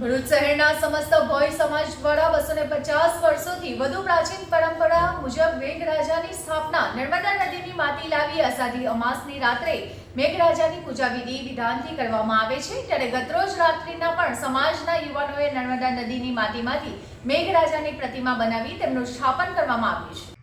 ભરૂચ શહેરના સમસ્ત ભોય સમાજ દ્વારા બસો પચાસ વર્ષોથી વધુ પ્રાચીન પરંપરા મુજબ મેઘરાજાની સ્થાપના નર્મદા નદીની માટી લાવી અષાઢી અમાસની રાત્રે મેઘરાજાની પૂજા વિધિ વિધાનથી કરવામાં આવે છે, ત્યારે ગતરોજ રાત્રિના પણ સમાજના યુવાનોએ નર્મદા નદીની માટીમાંથી મેઘરાજાની પ્રતિમા બનાવી તેમનું સ્થાપન કરવામાં આવ્યું છે.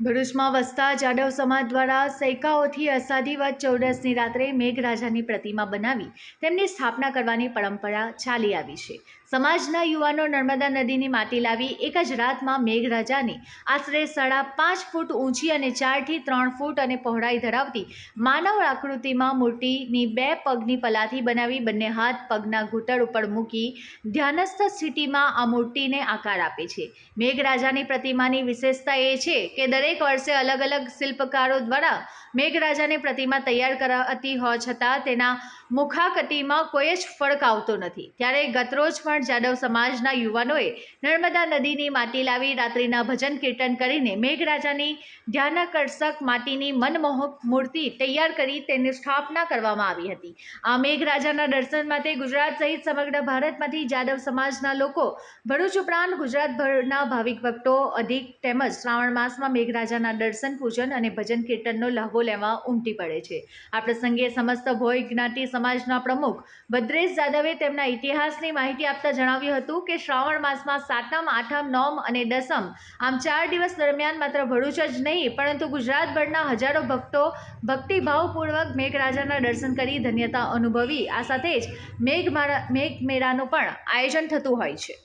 ભરૂચમાં વસતા જાડવ સમાજ દ્વારા સૈકાઓથી અષાઢી વધ ચૌદસની રાત્રે મેઘરાજાની પ્રતિમા બનાવી તેમની સ્થાપના કરવાની પરંપરા ચાલી આવી છે. સમાજના યુવાનો નર્મદા નદીની માટી લાવી એક જ રાતમાં મેઘરાજાની આશરે સાડા પાંચ ફૂટ ઊંચી અને ચારથી ત્રણ ફૂટ અને પહોળાઈ ધરાવતી માનવ આકૃતિમાં મૂર્તિની બે પગની પલાથી બનાવી બંને હાથ પગના ઘૂંટણ ઉપર મૂકી ધ્યાનસ્થ સ્થિતિમાં આ મૂર્તિને આકાર આપે છે. મેઘરાજાની પ્રતિમાની વિશેષતા એ છે કે દરેક વર્ષે અલગ અલગ શિલ્પકારો દ્વારા મેઘરાજાની પ્રતિમા તૈયાર કરાતી હોવા છતાં તેના મુખાકટીમાં કોઈ જ ફળક આવતો નથી. ત્યારે ગતરોજ પણ જાદવ સમાજના યુવાનોએ નર્મદા નદીની માટી લાવી રાત્રિના ભજન કીર્તન કરીને મેઘરાજાની ધ્યાનાકર્ષક માટીની મનમોહક મૂર્તિ તૈયાર કરી તેની સ્થાપના કરવામાં આવી હતી. આ મેઘરાજાના દર્શન માટે ગુજરાત સહિત સમગ્ર ભારતમાંથી જાદવ સમાજના લોકો ભરૂચ ઉપરાંત ગુજરાતભરના ભાવિક ભક્તો અધિક તેમજ શ્રાવણ માસમાં મેઘરાજાના દર્શન, પૂજન અને ભજન કીર્તનનો લહાવો લેવા ઉમટી પડે છે. આ પ્રસંગે સમસ્ત ભોય જ્ઞાતિ સમાજના પ્રમુખ ભદ્રેશ જાદવે તેમના ઇતિહાસની માહિતી આપતા જણાવ્યું હતું કે શ્રાવણ માસમાં સાતમ, આઠમ નોમ અને દસમ આમ ચાર દિવસ દરમિયાન માત્ર ભરૂચ જ નહીં, પરંતુ ગુજરાતભરના હજારો ભક્તો ભક્તિભાવપૂર્વક મેઘરાજાના દર્શન કરી ધન્યતા અનુભવી. આ સાથે જ મેઘ મેઘ મેઘમેળાનું પણ આયોજન થતું હોય છે.